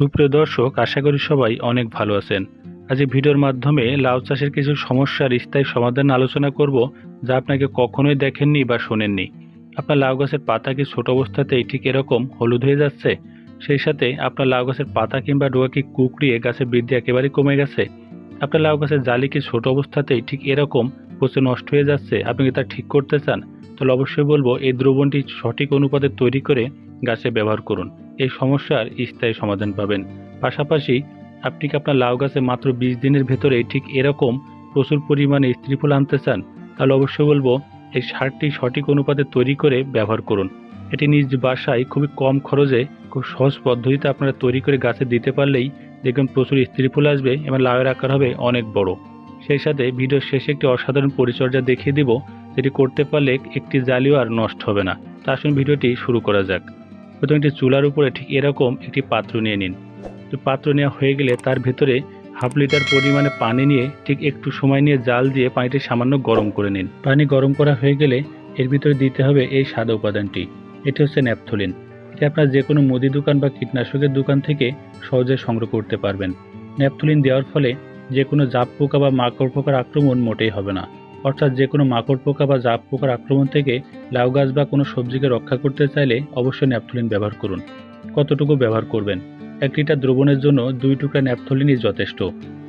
সুপ্রিয় দর্শক, আশা করি সবাই অনেক ভালো আছেন। আজ এই ভিডিওর মাধ্যমে লাউ চাষের কিছু সমস্যার স্থায়ী সমাধান আলোচনা করব, যা আপনাকে কখনোই দেখেননি বা শোনেননি। আপনার লাউ গাছের পাতা কি ছোট অবস্থাতেই ঠিক এরকম হলুদ হয়ে যাচ্ছে? সেই সাথে আপনার লাউ গাছের পাতা কিংবা ডোয়া কি কুকড়িয়ে গাছের বৃদ্ধি একেবারেই কমে গেছে? আপনার লাউ গাছের জালি কি ছোট অবস্থাতেই ঠিক এরকম পচে নষ্ট হয়ে যাচ্ছে? আপনি কি তা ঠিক করতে চান? তাহলে অবশ্যই বলব, এই দ্রবণটি সঠিক অনুপাতে তৈরি করে গাছে ব্যবহার করুন। এই সমস্যার স্থায়ী সমাধান পাবেন। পাশাপাশি আপনি কি আপনার লাউ গাছে মাত্র বিশ দিনের ভেতরে ঠিক এরকম প্রচুর পরিমাণে স্ত্রী ফুল আনতে চান? তাহলে অবশ্যই বলব, এই সারটি সঠিক অনুপাতে তৈরি করে ব্যবহার করুন। এটি নিজ বাসায় খুবই কম খরচে, খুব সহজ পদ্ধতিতে আপনারা তৈরি করে গাছে দিতে পারলেই দেখবেন প্রচুর স্ত্রী ফুল আসবে এবং লাউয়ের আকার হবে অনেক বড়। সেই সাথে ভিডিওর শেষে একটি অসাধারণ পরিচর্যা দেখিয়ে দিব, যেটি করতে পারলে একটি জালিও আর নষ্ট হবে না। তা আসুন ভিডিওটি শুরু করা যাক। প্রথমে একটি চুলার উপরে ঠিক এরকম একটি পাত্র নিয়ে নিন। তো পাত্র নেওয়া হয়ে গেলে তার ভেতরে হাফ লিটার পরিমাণে পানি নিয়ে ঠিক একটু সময় নিয়ে জাল দিয়ে পানিটি সামান্য গরম করে নিন। পানি গরম করা হয়ে গেলে এর ভিতরে দিতে হবে এই সাদা উপাদানটি। এটি হচ্ছে ন্যাপথলিন। এটি আপনার যে কোনো মুদি দোকান বা কীটনাশকের দোকান থেকে সহজে সংগ্রহ করতে পারবেন। ন্যাপথলিন দেওয়ার ফলে যে কোনো জাপ পোকা বা মাকড় পোকার আক্রমণ মোটেই হবে না। অর্থাৎ যে কোনো মাকড় পোকা বা জাপ পোকার আক্রমণ থেকে লাউ গাছ বা কোনো সবজিকে রক্ষা করতে চাইলে অবশ্যই ন্যাপথলিন ব্যবহার করুন। কতটুকু ব্যবহার করবেন? এক লিটার দ্রবণের জন্য দুই টুকরা ন্যাপথলিনই যথেষ্ট।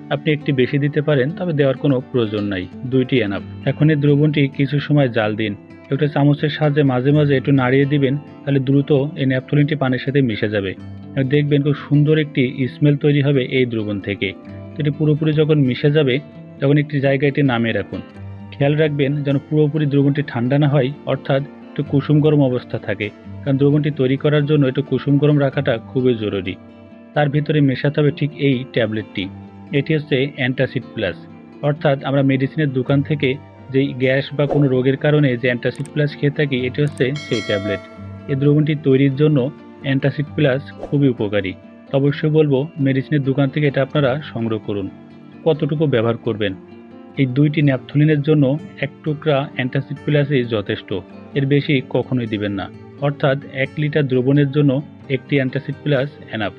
আপনি একটি বেশি দিতে পারেন, তবে দেওয়ার কোনো প্রয়োজন নাই। দুইটি এনাফ এখন এই দ্রবণটি কিছু সময় জাল দিন। একটা চামচের সাহায্যে মাঝে মাঝে একটু নাড়িয়ে দিবেন, তাহলে দ্রুত এই ন্যাপথলিনটি পানির সাথে মিশে যাবে। দেখবেন খুব সুন্দর একটি স্মেল তৈরি হবে এই দ্রবণ থেকে। এটি পুরোপুরি যখন মিশে যাবে, তখন একটি জায়গায় এটি নামিয়ে রাখুন। খেয়াল রাখবেন যেন পুরোপুরি দ্রবণটি ঠান্ডা না হয়, অর্থাৎ একটু কুসুম গরম অবস্থা থাকে। কারণ দ্রবণটি তৈরি করার জন্য একটু কুসুম গরম রাখাটা খুবই জরুরি। তার ভিতরে মেশাতে হবে ঠিক এই ট্যাবলেটটি। এটি হচ্ছে অ্যান্টাসিড প্লাস। অর্থাৎ আমরা মেডিসিনের দোকান থেকে যেই গ্যাস বা কোনো রোগের কারণে যে অ্যান্টাসিড প্লাস খেয়ে থাকি, এটি হচ্ছে সেই ট্যাবলেট। এই দ্রবণটি তৈরির জন্য অ্যান্টাসিড প্লাস খুবই উপকারী। অবশ্যই বলব, মেডিসিনের দোকান থেকে এটা আপনারা সংগ্রহ করুন। কতটুকু ব্যবহার করবেন? এই দুইটি ন্যাপথলিনের জন্য এক টুকরা অ্যান্টাসিড প্লাসই যথেষ্ট। এর বেশি কখনোই দিবেন না। অর্থাৎ এক লিটার দ্রবণের জন্য একটি অ্যান্টাসিড প্লাস এনাফ।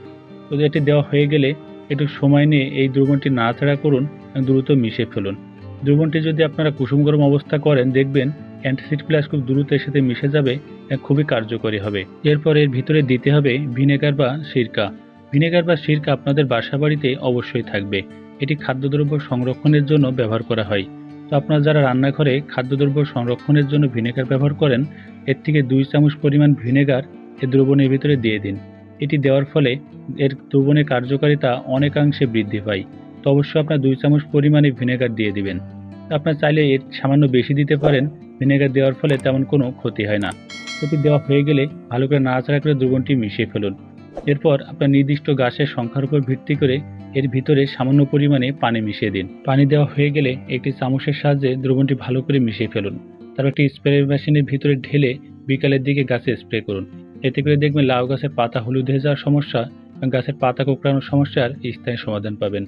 তো এটি দেওয়া হয়ে গেলে একটু সময় নিয়ে এই দ্রবণটি নাড়াচাড়া করুন, দ্রুত মিশে ফেলুন। দ্রবণটি যদি আপনারা কুসুম গরম অবস্থা করেন, দেখবেন অ্যান্টাসিড প্লাস খুব দ্রুত এর সাথে মিশে যাবে খুবই কার্যকরী হবে। এরপর এর ভিতরে দিতে হবে ভিনেগার বা সিরকা। ভিনেগার বা সিরকা আপনাদের বাসা বাড়িতে অবশ্যই থাকবে। এটি খাদ্যদ্রব্য সংরক্ষণের জন্য ব্যবহার করা হয়। তো আপনারা যারা রান্নাঘরে খাদ্যদ্রব্য সংরক্ষণের জন্য ভিনেগার ব্যবহার করেন, এর থেকে দুই চামচ পরিমাণ ভিনেগার এ দ্রবণের ভিতরে দিয়ে দিন। এটি দেওয়ার ফলে এর দ্রবণের কার্যকারিতা অনেকাংশে বৃদ্ধি পায়। তো অবশ্যই আপনার দুই চামচ পরিমাণে ভিনেগার দিয়ে দিবেন। আপনার চাইলে এর সামান্য বেশি দিতে পারেন, ভিনেগার দেওয়ার ফলে তেমন কোনো ক্ষতি হয় না। এটি দেওয়া হয়ে গেলে ভালো করে নাড়াচাড়া করে দ্রবণটি মিশিয়ে ফেলুন। এরপর আপনার নির্দিষ্ট গাছের সংখ্যার উপর ভিত্তি করে এর ভিতরে সামান্য পরিমাণে পানি মিশিয়ে দিন। পানি দেওয়া হয়ে গেলে একটি চামচের সাহায্যে দ্রবণটি ভালো করে মিশিয়ে ফেলুন। তারপর একটি স্প্রে মেশিনের ভিতরে ঢেলে বিকালের দিকে গাছে স্প্রে করুন। এতে করে দেখবেন লাউ গাছের পাতা হলুদ হয়ে যাওয়ার সমস্যা এবং গাছের পাতা কোঁকড়ানোর সমস্যার স্থায়ী সমাধান পাবেন।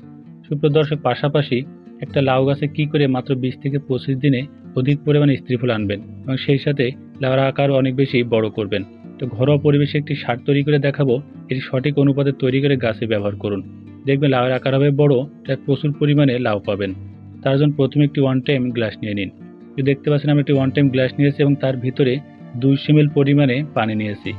সুপ্রদর্শক পাশাপাশি একটা লাউ গাছে কি করে মাত্র বিশ থেকে পঁচিশ দিনে অধিক পরিমাণে স্ত্রীফুল আনবেন এবং সেই সাথে লাউর আকার অনেক বেশি বড় করবেন? তো ঘরোয়া পরিবেশে একটি সার তৈরি করে দেখাবো। এটি সঠিক অনুপাতে তৈরি করে গাছে ব্যবহার করুন। দেখবেন লাউয়ের আকার হবে বড়, তাই প্রচুর পরিমাণে লাউ পাবেন। তার জন্য প্রথমে একটি ওয়ান টাইম গ্লাস নিয়ে নিন। দেখতে পাচ্ছেন, আমি একটি ওয়ান টাইম গ্লাস নিয়েছি এবং তার ভিতরে দুই সিমেল পরিমাণে পানি নিয়েছি।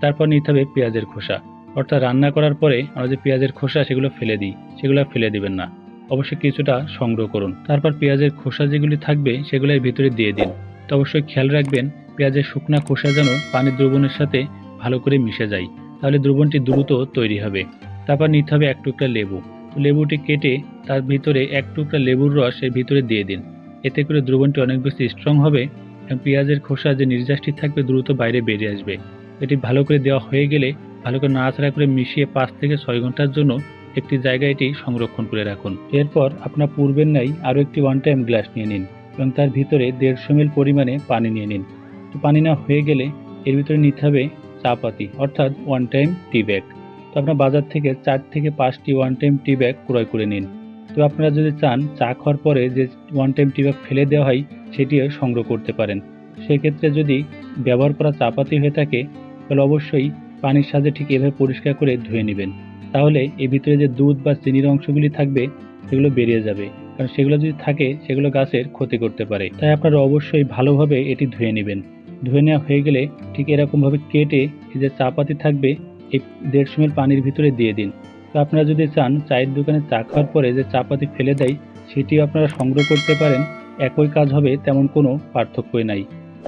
তারপর নিতে হবে পেঁয়াজের খোসা। অর্থাৎ রান্না করার পরে আমরা যে পেঁয়াজের খোসা, সেগুলো ফেলে দিই। সেগুলো ফেলে দিবেন না। অবশ্যই কিছুটা সংগ্রহ করুন। তারপর পেঁয়াজের খোসা যেগুলি থাকবে, সেগুলো এর ভিতরে দিয়ে দিন। তো অবশ্যই খেয়াল রাখবেন, পেঁয়াজের শুকনা খোসা যেন পানির দ্রবণের সাথে ভালো করে মিশে যায়। তাহলে দ্রবণটি দ্রুত তৈরি হবে। তারপর নিতে হবে এক টুকরা লেবু। লেবুটি কেটে তার ভিতরে এক টুকরা লেবুর রস এর ভিতরে দিয়ে দিন। এতে করে দ্রবণটি অনেক বেশি স্ট্রং হবে এবং পেঁয়াজের খোসা যে নির্যাসটি থাকবে দ্রুত বাইরে বেরিয়ে আসবে। এটি ভালো করে দেওয়া হয়ে গেলে ভালো করে নাড়াচাড়া করে মিশিয়ে পাঁচ থেকে ছয় ঘণ্টার জন্য একটি জায়গায় এটি সংরক্ষণ করে রাখুন। এরপর আপনার পূর্বের নাই আরও একটি ওয়ান টাইম গ্লাস নিয়ে নিন এবং তার ভিতরে দেড়শো মিল পরিমাণে পানি নিয়ে নিন। তো পানি না হয়ে গেলে এর ভিতরে নিতে হবে চা পাতি অর্থাৎ ওয়ান টাইম টি ব্যাগ তো আপনার বাজার থেকে চার থেকে পাঁচটি ওয়ান টাইম টি ব্যাগ ক্রয় করে নিন। তো আপনারা যদি চান, চা খাওয়ার পরে যে ওয়ান টাইম টি ব্যাগ ফেলে দেওয়া হয় সেটিও সংগ্রহ করতে পারেন। সেক্ষেত্রে যদি ব্যবহার করা চা পাতি হয়ে থাকে, তাহলে অবশ্যই পানির সাথে ঠিক এভাবে পরিষ্কার করে ধুয়ে নেবেন। তাহলে এর ভিতরে যে দুধ বা চিনির অংশগুলি থাকবে, সেগুলো বেরিয়ে যাবে। কারণ সেগুলো যদি থাকে, সেগুলো গাছের ক্ষতি করতে পারে। তাই আপনারা অবশ্যই ভালোভাবে এটি ধুয়ে নেবেন। ধুয়ে নেওয়া হয়ে গেলে ঠিক এরকমভাবে কেটে যে চা পাতি থাকবে এই দেড়শো মিল পানির ভিতরে দিয়ে দিন। তো আপনারা যদি চান, চায়ের দোকানে চা খাওয়ার পরে যে চা পাতি ফেলে দেয়, সেটিও আপনারা সংগ্রহ করতে পারেন। একই কাজ হবে, তেমন কোনো পার্থক্যই নাই।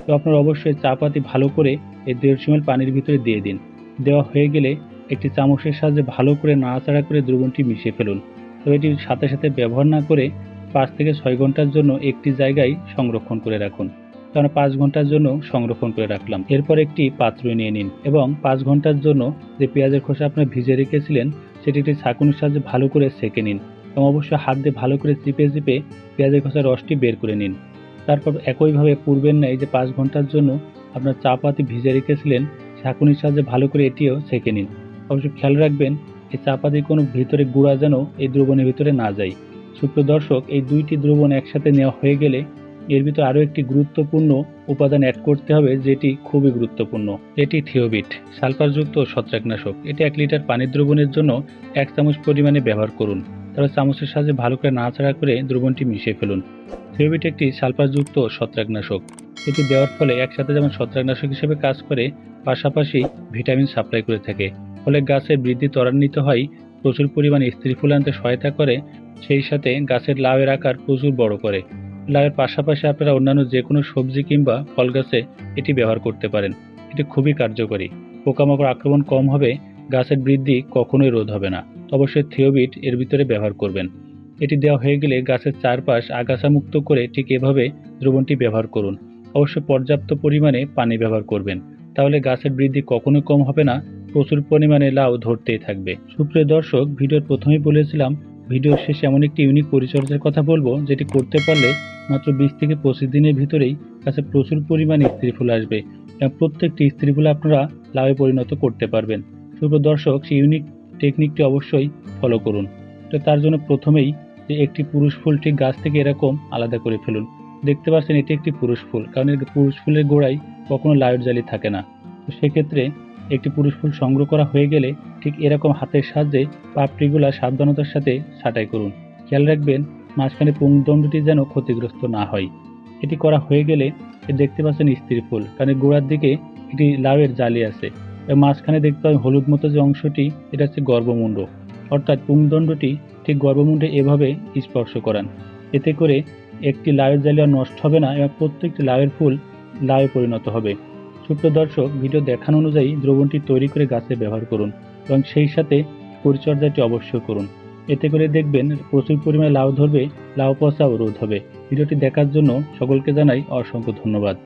তো আপনারা অবশ্যই চা পাতি ভালো করে এই দেড়শো মিল পানির ভিতরে দিয়ে দিন। দেওয়া হয়ে গেলে একটি চামচের সাহায্যে ভালো করে নাড়াচাড়া করে দ্রবণটি মিশিয়ে ফেলুন। তো এটি সাথে সাথে ব্যবহার না করে পাঁচ থেকে ছয় ঘণ্টার জন্য একটি জায়গায় সংরক্ষণ করে রাখুন। আমরা পাঁচ ঘণ্টার জন্য সংরক্ষণ করে রাখলাম। এরপর একটি পাত্র নিয়ে নিন এবং পাঁচ ঘণ্টার জন্য যে পেঁয়াজের খোসা আপনার ভিজে রেখেছিলেন, সেটি একটি ছাঁকুনির সাহায্যে ভালো করে সেকে নিন এবং অবশ্যই হাত দিয়ে ভালো করে চিপে চিপে পেঁয়াজের খোসার রসটি বের করে নিন। তারপর একইভাবে পূর্বের ন্যায় যে পাঁচ ঘণ্টার জন্য আপনার চা পাতি ভিজে রেখেছিলেন, ছাঁকুনির সাহায্যে ভালো করে এটিও সেকে নিন। অবশ্যই খেয়াল রাখবেন, এই চা পাতির কোনো ভিতরে গুঁড়া যেন এই দ্রবণের ভিতরে না যায়। সুপ্রিয় দর্শক, এই দুইটি দ্রবণ একসাথে নেওয়া হয়ে গেলে এর ভিতরে আরও একটি গুরুত্বপূর্ণ উপাদান অ্যাড করতে হবে, যেটি খুবই গুরুত্বপূর্ণ। এটি থিওবিট, সালফারযুক্ত ছত্রাকনাশক। এটি এক লিটার পানির দ্রবণের জন্য এক চামচ পরিমাণে ব্যবহার করুন। তারপর চামচের সাহায্যে ভালো করে নাড়াচাড়া করে দ্রবণটি মিশিয়ে ফেলুন। থিওবিট একটি সালফারযুক্ত ছত্রাকনাশক। এটি দেওয়ার ফলে একসাথে যেমন ছত্রাকনাশক হিসেবে কাজ করে, পাশাপাশি ভিটামিন সাপ্লাই করে থাকে। ফলে গাছের বৃদ্ধি ত্বরান্বিত হয়, প্রচুর পরিমাণে স্ত্রী ফুল আনতে সহায়তা করে, সেই সাথে গাছের লাভের আকার প্রচুর বড় করে। লাউয়ের পাশাপাশি আপনারা অন্যান্য যে কোনো সবজি কিংবা ফল গাছে এটি ব্যবহার করতে পারেন। এটি খুবই কার্যকরী। পোকামাকড় আক্রমণ কম হবে, গাছের বৃদ্ধি কখনোই রোধ হবে না। অবশ্যই থিওবিট এর ভিতরে ব্যবহার করবেন। এটি দেওয়া হয়ে গেলে গাছের চারপাশ আগাছা মুক্ত করে ঠিক এভাবে দ্রবণটি ব্যবহার করুন। অবশ্যই পর্যাপ্ত পরিমাণে পানি ব্যবহার করবেন। তাহলে গাছের বৃদ্ধি কখনোই কম হবে না, প্রচুর পরিমাণে লাউ ধরতেই থাকবে। সুপ্রিয় দর্শক, ভিডিওর প্রথমেই বলেছিলাম ভিডিওর শেষে এমন একটি ইউনিক পরিচর্যার কথা বলব, যেটি করতে পারলে মাত্র বিশ থেকে পঁচিশ দিনের ভিতরেই গাছে প্রচুর পরিমাণে স্ত্রী ফুল আসবে। এবং প্রত্যেকটি স্ত্রী ফুল আপনারা লাভে পরিণত করতে পারবেন। সুপ্রিয় দর্শক, সেই ইউনিক টেকনিকটি অবশ্যই ফলো করুন। তো তার জন্য প্রথমেই যে একটি পুরুষ ফুল ঠিক গাছ থেকে এরকম আলাদা করে ফেলুন। দেখতে পাচ্ছেন, এটি একটি পুরুষ ফুল, কারণ পুরুষ ফুলের গোড়ায় কখনো লাইট জালি থাকে না। তো সেক্ষেত্রে একটি পুরুষ ফুল সংগ্রহ করা হয়ে গেলে ঠিক এরকম হাতের সাহায্যে পাপড়িগুলা সাবধানতার সাথে ছাঁটাই করুন। খেয়াল রাখবেন, মাঝখানে পুংদণ্ডটি যেন ক্ষতিগ্রস্ত না হয়। এটি করা হয়ে গেলে দেখতে পাচ্ছেন স্ত্রী ফুল। কারণ গোড়ার দিকে একটি লাউয়ের জালি আছে। এবং মাঝখানে দেখতে পাবেন হলুদ মতো যে অংশটি, এটা হচ্ছে গর্ভমুণ্ড। অর্থাৎ পুংদণ্ডটি ঠিক গর্ভমুণ্ডে এভাবে স্পর্শ করান। এতে করে একটি লাউয়ের জালি আর নষ্ট হবে না, এবং প্রত্যেকটি লাউয়ের ফুল লাউয়ে পরিণত হবে। সুপ্রিয় দর্শক, ভিডিও দেখানো অনুযায়ী দ্রবণটি তৈরি করে গাছে ব্যবহার করুন এবং সেই সাথে পরিচর্যাটি অবশ্যই করুন। এতে করে দেখবেন প্রচুর পরিমাণে লাউ ধরবে, লাউ পচাও রোধ হবে। ভিডিওটি দেখার জন্য সকলকে জানাই অসংখ্য ধন্যবাদ।